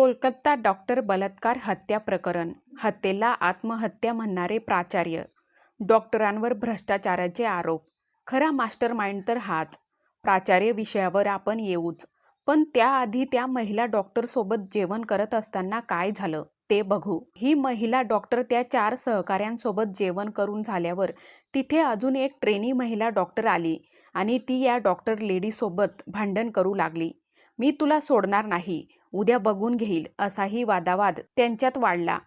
Kolkata doctor बलात्कार हत्या प्रकरण हत्येला आत्महत्या म्हणणारे प्राचार्य डॉक्टरांवर भ्रष्टाचाराचे आरोप खरा मास्टर माइंड तर हाच प्राचार्य विषयावर आपण येऊच पण त्याआधी त्या महिला डॉक्टरसोबत जेवण करत असताना काय झालं ते बघू. ही महिला डॉक्टर त्या चार सहकाऱ्यांसोबत जेवण करून झाल्यावर तिथे अजून एक ट्रेनी महिला डॉक्टर आली आणि ती या डॉक्टर लेडीसोबत भांडण करू लागली. मी तुला सोडणार नाही उद्या बघून घेईल असाही वादावाद त्यांच्यात वाढला.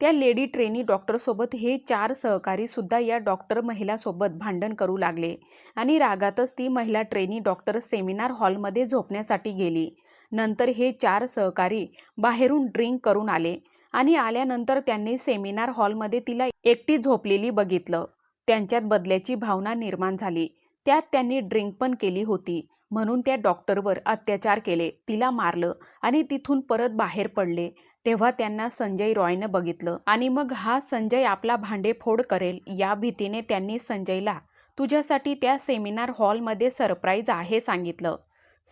त्या लेडी ट्रेनी डॉक्टरसोबत हे चार सहकारी सुद्धा या डॉक्टर महिलासोबत भांडण करू लागले आणि रागातच ती महिला ट्रेनी डॉक्टर सेमिनार हॉलमध्ये झोपण्यासाठी गेली. नंतर हे चार सहकारी बाहेरून ड्रिंक करून आले आणि आल्यानंतर त्यांनी सेमिनार हॉलमध्ये तिला एकटी झोपलेली बघितलं. त्यांच्यात बदल्याची भावना निर्माण झाली. त्यात त्यांनी ड्रिंक पण केली होती. म्हणून त्या डॉक्टरवर अत्याचार केले. तिला मारलं आणि तिथून परत बाहेर पडले. तेव्हा त्यांना संजय रॉयनं बघितलं. आणि मग हा संजय आपला भांडेफोड करेल या भीतीने त्यांनी संजयला तुझ्यासाठी त्या सेमिनार हॉलमध्ये सरप्राईज आहे सांगितलं.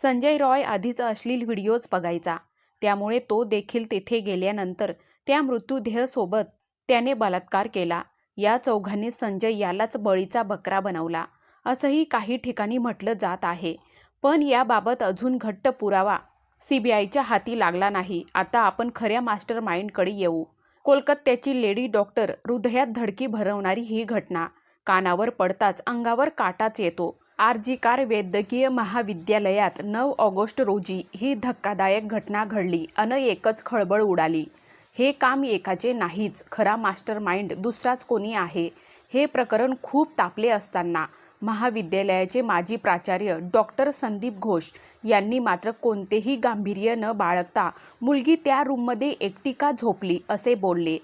संजय रॉय आधीच अश्लील व्हिडिओज बघायचा. त्यामुळे तो देखील तेथे गेल्यानंतर त्या मृत्यूदेहसोबत त्याने बलात्कार केला. या चौघांनी संजय यालाच बळीचा बकरा बनवला. असंही काही ठिकाणी म्हटलं जात आहे. पण याबाबत अजून घट्ट पुरावा सीबीआयच्या हाती लागला नाही. आता आपण खऱ्या मास्टर माइंडकडे येऊ. कोलकात्याची लेडी डॉक्टर हृदयात धडकी भरवणारी ही घटना कानावर पडताच अंगावर काटाच येतो. आरजीकार वैद्यकीय महाविद्यालयात नऊ ऑगस्ट रोजी ही धक्कादायक घटना घडली अन एकच खळबळ उडाली. हे काम एकाचे नाहीच खरा मास्टर माइंड दुसराच कोणी आहे हे प्रकरण खूप तापले असताना महाविद्यालयाचे माजी प्राचार्य डॉक्टर संदीप घोष यांनी मात्र कोणतेही गांभीर्य न बाळगता मुलगी त्या रूममध्ये एकटी का झोपली असे बोलले.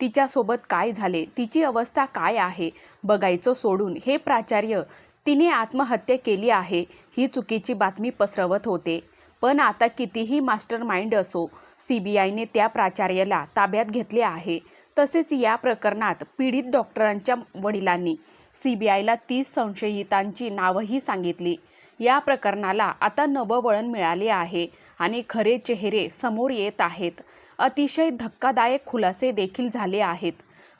तिच्यासोबत काय झाले? तिची अवस्था काय आहे? बघायचं सोडून हे प्राचार्य तिने आत्महत्या केली आहे ही चुकीची बातमी पसरवत होते. पण आता कितीही मास्टर माइंड असो सी बी आयने त्या प्राचार्याला ताब्यात घेतले आहे. तसेच या प्रकरणात पीडित डॉक्टरांच्या वडिलांनी सी बी आयला तीस संशयितांची नावंही सांगितली. या प्रकरणाला आता नवं वळण मिळाले आहे आणि खरे चेहरे समोर येत आहेत. अतिशय धक्कादायक खुलासे देखील झाले आहेत.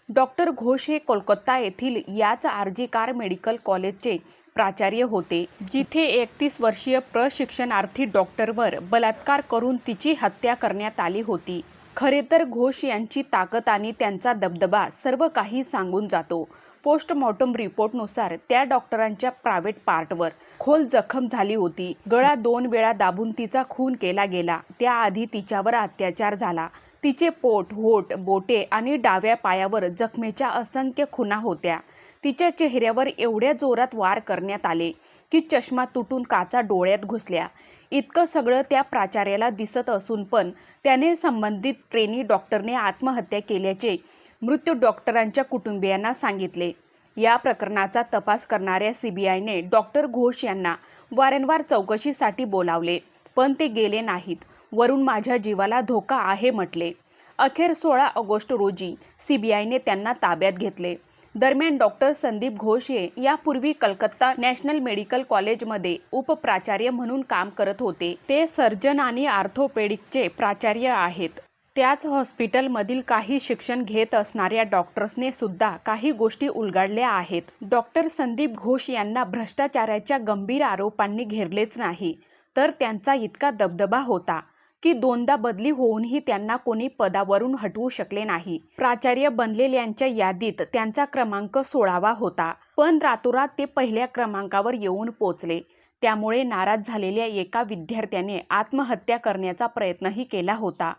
डॉक्टर घोष हे कोलकाता येथील याच आरजीकार मेडिकल कॉलेजचे प्राचार्य होते जिथे एकतीस वर्षीय प्रशिक्षणार्थी डॉक्टरवर बलात्कार करून तिची हत्या करण्यात आली होती. खरे तर घोष यांची ताकद आणि त्यांचा दबदबा सर्व काही सांगून जातो. पोस्टमॉर्टम रिपोर्टनुसार त्या डॉक्टरांच्या प्रायव्हेट पार्टवर खोल जखम झाली होती. गळा दोन वेळा दाबून तिचा खून केला गेला. त्याआधी तिच्यावर अत्याचार झाला. तिचे पोट होट बोटे आणि डाव्या पायावर जखमेच्या असंख्य खुना होत्या. तिच्या चेहऱ्यावर एवढ्या जोरात वार करण्यात आले की चष्मा तुटून काचा डोळ्यात घुसल्या. इतकं सगळं त्या प्राचार्याला दिसत असून पण त्याने संबंधित ट्रेनी डॉक्टरने आत्महत्या केल्याचे मृत्यू डॉक्टरांच्या कुटुंबियांना सांगितले. या प्रकरणाचा तपास करणाऱ्या सी बी आयने डॉक्टर घोष यांना वारंवार चौकशीसाठी बोलावले पण ते गेले नाहीत. वरून माझ्या जीवाला धोका आहे म्हटले. अखेर सोळा ऑगस्ट रोजी सी बी आयने त्यांना ताब्यात घेतले. दरम्यान डॉक्टर संदीप घोष हे यापूर्वी कलकत्ता नॅशनल मेडिकल कॉलेजमध्ये उपप्राचार्य म्हणून काम करत होते. ते सर्जन आणि आर्थोपेडिकचे प्राचार्य आहेत. त्याच हॉस्पिटलमधील काही शिक्षण घेत असणाऱ्या डॉक्टर्सने सुद्धा काही गोष्टी उलगडल्या आहेत. डॉक्टर संदीप घोष यांना भ्रष्टाचाराच्या गंभीर आरोपांनी घेरलेच नाही तर त्यांचा इतका दबदबा होता. की दोनदा बदली होऊनही त्यांना कोणी पदावरून हटवू शकले नाही. प्राचार्य बनलेल्यांच्या यादीत त्यांचा क्रमांक सोळावा होता. पण रातोरात ते पहिल्या क्रमांकावर येऊन पोचले. त्यामुळे नाराज झालेल्या एका विद्यार्थ्याने आत्महत्या करण्याचा प्रयत्नही केला होता.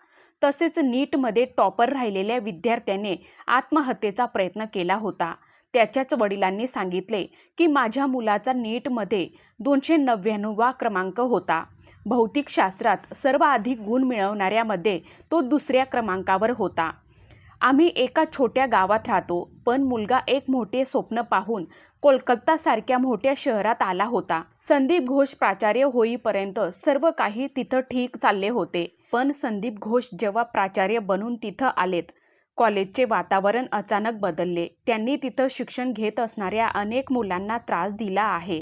तसेच नीटमध्ये टॉपर राहिलेल्या विद्यार्थ्याने आत्महत्येचा प्रयत्न केला होता. त्याच्याच वडिलांनी सांगितले की माझ्या मुलाचा नीटमध्ये दोनशे नव्याण्णववा क्रमांक होता. भौतिकशास्त्रात सर्वाधिक गुण मिळवणाऱ्यामध्ये तो दुसऱ्या क्रमांकावर होता. आम्ही एका छोट्या गावात राहतो पण मुलगा एक मोठे स्वप्न पाहून कोलकातासारख्या मोठ्या शहरात आला होता. संदीप घोष प्राचार्य होईपर्यंत सर्व काही तिथं ठीक चालले होते. पण संदीप घोष जेव्हा प्राचार्य बनून तिथं आलेत कॉलेजचे वातावरण अचानक बदलले. त्यांनी तिथं शिक्षण घेत असणाऱ्या अनेक मुलांना त्रास दिला आहे.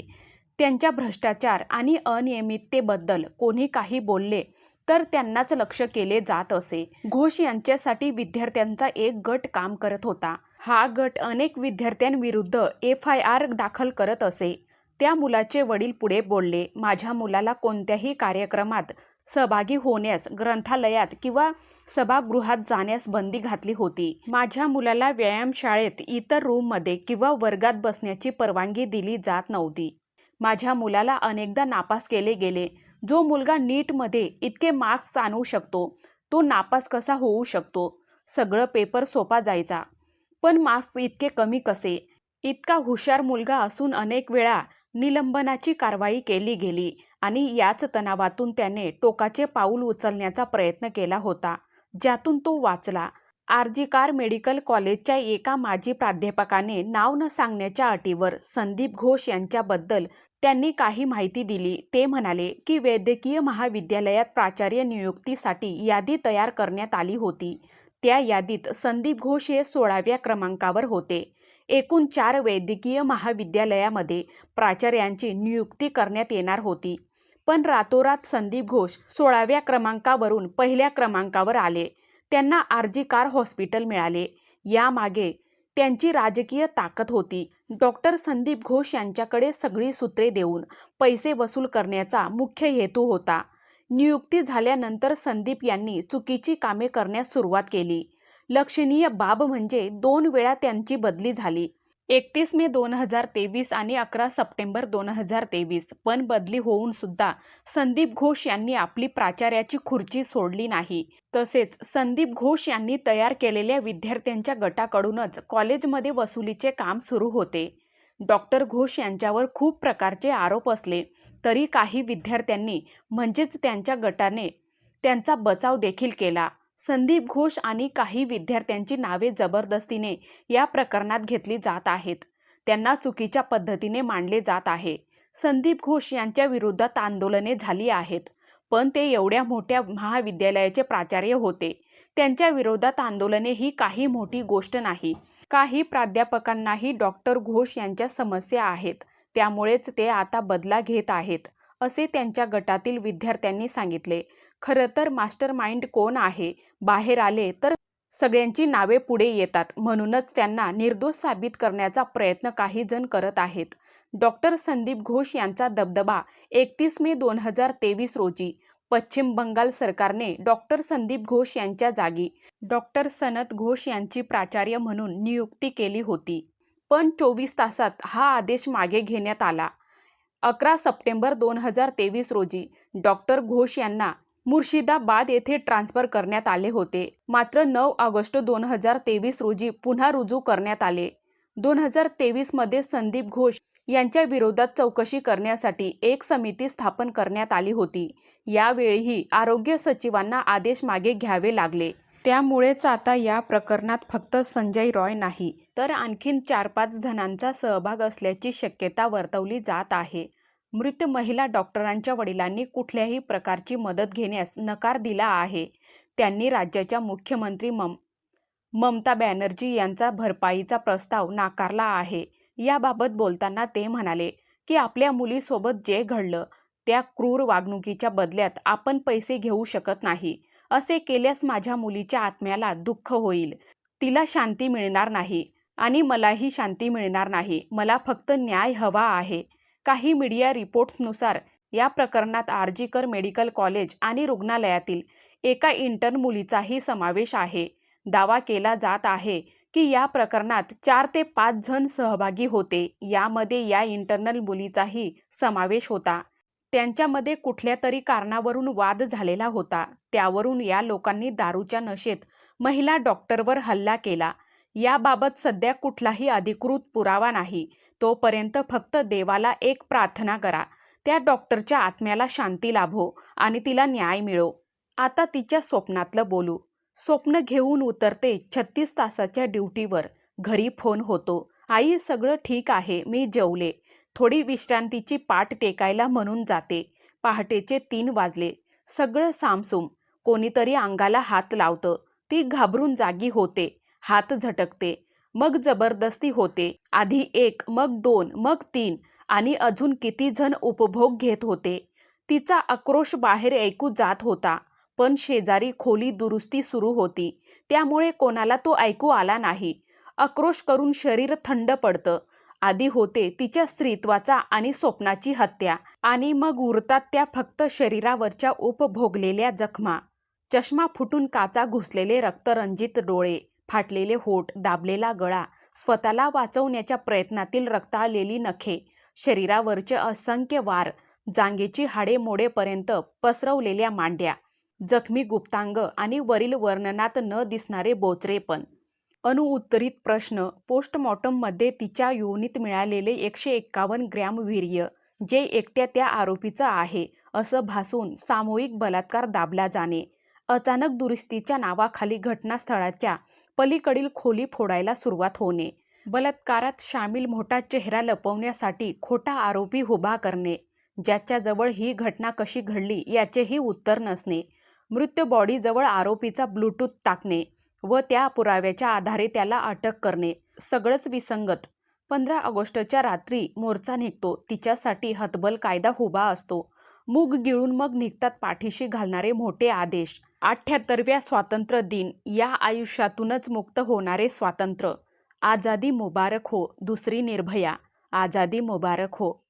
त्यांच्या भ्रष्टाचार आणि अनियमिततेबद्दल कोणी काही बोलले तर त्यांनाच लक्ष केले जात असे. घोष यांच्यासाठी विद्यार्थ्यांचा एक गट काम करत होता. हा गट अनेक विद्यार्थ्यांविरुद्ध एफ आय आर दाखल करत असे. त्या मुलाचे वडील पुढे बोलले माझ्या मुलाला कोणत्याही कार्यक्रमात सहभागी होण्यास ग्रंथालयात किंवा सभागृहात जाण्यास बंदी घातली होती. माझ्या मुलाला व्यायामशाळेत इतर रूममध्ये किंवा वर्गात बसण्याची परवानगी दिली जात नव्हती. माझ्या मुलाला अनेकदा नापास केले गेले. जो मुलगा नीटमध्ये इतके मार्क्स आणू शकतो तो नापास कसा होऊ शकतो? सगळं पेपर सोपा जायचा. पण मार्क्स इतके कमी कसे? इतका हुशार मुलगा असून अनेक वेळा निलंबनाची कारवाई केली गेली. आणि याच तणावातून त्याने टोकाचे पाऊल उचलण्याचा प्रयत्न केला होता ज्यातून तो वाचला आरजीकार मेडिकल कॉलेजच्या एका माजी प्राध्यापकाने नाव न सांगण्याच्या अटीवर संदीप घोष यांच्याबद्दल त्यांनी काही माहिती दिली. ते म्हणाले की वैद्यकीय महाविद्यालयात प्राचार्य नियुक्तीसाठी यादी तयार करण्यात आली होती. त्या यादीत संदीप घोष हे सोळाव्या क्रमांकावर होते. एकूण चार वैद्यकीय महाविद्यालयामध्ये प्राचार्यांची नियुक्ती करण्यात येणार होती. पण रातोरात संदीप घोष सोळाव्या क्रमांकावरून पहिल्या क्रमांकावर आले. त्यांना आरजी कार हॉस्पिटल मिळाले. यामागे त्यांची राजकीय ताकद होती. डॉक्टर संदीप घोष यांच्याकडे सगळी सूत्रे देऊन पैसे वसूल करण्याचा मुख्य हेतू होता. नियुक्ती झाल्यानंतर संदीप यांनी चुकीची कामे करण्यास सुरुवात केली. लक्षणीय बाब म्हणजे दोन वेळा त्यांची बदली झाली. एकतीस मे दोन हजार तेवीस आणि अकरा सप्टेंबर दोन हजार तेवीस. पण बदली होऊन सुद्धा संदीप घोष यांनी आपली प्राचार्याची खुर्ची सोडली नाही. तसेच संदीप घोष यांनी तयार केलेल्या विद्यार्थ्यांच्या गटाकडूनच कॉलेजमध्ये वसुलीचे काम सुरू होते. डॉक्टर घोष यांच्यावर खूप प्रकारचे आरोप असले तरी काही विद्यार्थ्यांनी म्हणजेच त्यांच्या गटाने त्यांचा बचाव देखील केला. संदीप घोष आणि काही विद्यार्थ्यांची नावे जबरदस्तीने या प्रकरणात घेतली जात आहेत. त्यांना चुकीच्या पद्धतीने मांडले जात आहे. संदीप घोष यांच्या विरोधात आंदोलने झाली आहेत. पण ते एवढ्या मोठ्या महाविद्यालयाचे प्राचार्य होते. त्यांच्या विरोधात आंदोलने ही काही मोठी गोष्ट नाही. काही प्राध्यापकांनाही डॉक्टर घोष यांच्या समस्या आहेत. त्यामुळेच ते आता बदला घेत आहेत असे त्यांच्या गटातील विद्यार्थ्यांनी सांगितले. खरं तर मास्टर माइंड कोण आहे? बाहेर आले तर सगळ्यांची नावे पुढे येतात. म्हणूनच त्यांना निर्दोष साबित करण्याचा प्रयत्न काही जण करत आहेत. डॉक्टर संदीप घोष यांचा दबदबा एकतीस मे दोन हजार तेवीस रोजी. पश्चिम बंगाल सरकारने डॉक्टर संदीप घोष यांच्या जागी डॉक्टर सनत घोष यांची प्राचार्य म्हणून नियुक्ती केली होती. पण चोवीस तासात हा आदेश मागे घेण्यात आला. अकरा सप्टेंबर दोन हजार तेवीस रोजी डॉक्टर घोष यांना मुर्शिदाबाद येथे ट्रान्स्फर करण्यात आले होते. मात्र नऊ ऑगस्ट दोन हजार तेवीस रोजी पुन्हा रुजू करण्यात आले. दोन हजार तेवीसमध्ये संदीप घोष यांच्या विरोधात चौकशी करण्यासाठी एक समिती स्थापन करण्यात आली होती. यावेळीही आरोग्य सचिवांना आदेश मागे घ्यावे लागले. त्यामुळेच आता या प्रकरणात फक्त संजय रॉय नाही तर आणखीन चार पाच जणांचा सहभाग असल्याची शक्यता वर्तवली जात आहे. मृत महिला डॉक्टरांच्या वडिलांनी कुठल्याही प्रकारची मदत घेण्यास नकार दिला आहे. त्यांनी राज्याच्या मुख्यमंत्री मम ममता बॅनर्जी यांचा भरपाईचा प्रस्ताव नाकारला आहे. याबाबत बोलताना ते म्हणाले की आपल्या मुलीसोबत जे घडलं त्या क्रूर वागणुकीच्या बदल्यात आपण पैसे घेऊ शकत नाही. असे केल्यास माझ्या मुलीच्या आत्म्याला दुःख होईल. तिला शांती मिळणार नाही. आणि मलाही शांती मिळणार नाही. मला फक्त न्याय हवा आहे. काही मीडिया रिपोर्ट्सनुसार या प्रकरणात आर्जीकर मेडिकल कॉलेज आणि रुग्णालयातील एका इंटर्न मुलीचाही समावेश आहे. दावा केला जात आहे की या प्रकरणात चार ते पाच जण सहभागी होते. यामध्ये या इंटरनल मुलीचाही समावेश होता. त्यांच्यामध्ये कुठल्या तरी कारणावरून वाद झालेला होता. त्यावरून या लोकांनी दारूच्या नशेत महिला डॉक्टरवर हल्ला केला. याबाबत सध्या कुठलाही अधिकृत पुरावा नाही. तोपर्यंत फक्त देवाला एक प्रार्थना करा. त्या डॉक्टरच्या आत्म्याला शांती लाभो आणि तिला न्याय मिळो. आता तिच्या स्वप्नातलं बोलू. स्वप्न घेऊन उतरते छत्तीस तासाच्या ड्युटीवर. घरी फोन होतो. आई सगळं ठीक आहे. मी जेवले. थोडी विश्रांतीची पाठ टेकायला म्हणून जाते. पहाटेचे तीन वाजले. सगळं सामसूम. कोणीतरी अंगाला हात लावतं. ती घाबरून जागी होते. हात झटकते. मग जबरदस्ती होते. आधी एक मग दोन मग तीन आणि अजून किती जण उपभोग घेत होते. तिचा आक्रोश बाहेर ऐकू जात होता पण शेजारी खोली दुरुस्ती सुरू होती. त्यामुळे कोणाला तो ऐकू आला नाही. आक्रोश करून शरीर थंड पडतं. आधी होते तिच्या स्त्रीत्वाचा आणि स्वप्नाची हत्या आणि मग उरतात त्या फक्त शरीरावरच्या उपभोगलेल्या जखमा. चष्मा फुटून काचा घुसलेले रक्तरंजित डोळे. फाटलेले होठ दाबलेला गळा स्वतःला वाचवण्याच्या प्रयत्नातील रक्ताळलेली नखे शरीरावरचे असंख्य वार जांगेची हाडे मोडेपर्यंत पसरवलेल्या मांड्या जखमी गुप्तांग आणि वरील वर्णनात न दिसणारे बोचरेपण अनुउत्तरित प्रश्न पोस्टमॉर्टममध्ये तिच्या योनीत मिळालेले एकशे एक्कावन्न ग्रॅम वीर्य जे एकट्या त्या आरोपीचं आहे असं भासून सामूहिक बलात्कार दाबला जाणे अचानक दुरुस्तीच्या नावाखाली घटनास्थळाच्या पलीकडील खोली फोडायला सुरुवात होणे. बलात्कारात सामील मोठा चेहरा लपवण्यासाठी खोटा आरोपी उभा करणे. ज्याच्याजवळ ही घटना कशी घडली याचेही उत्तर नसणे. मृत्यू बॉडीजवळ आरोपीचा ब्लूटूथ टाकणे व त्या पुराव्याच्या आधारे त्याला अटक करणे. सगळंच विसंगत. पंधरा ऑगस्टच्या रात्री मोर्चा निघतो. तिच्यासाठी हतबल कायदा उभा असतो. मूग गिळून मग निघतात पाठीशी घालणारे मोठे आदेश. अठ्ठ्याहत्तरव्या स्वातंत्र्य दिन. या आयुष्यातूनच मुक्त होणारे स्वातंत्र्य. आझादी मुबारक हो दुसरी निर्भया. आझादी मुबारक हो.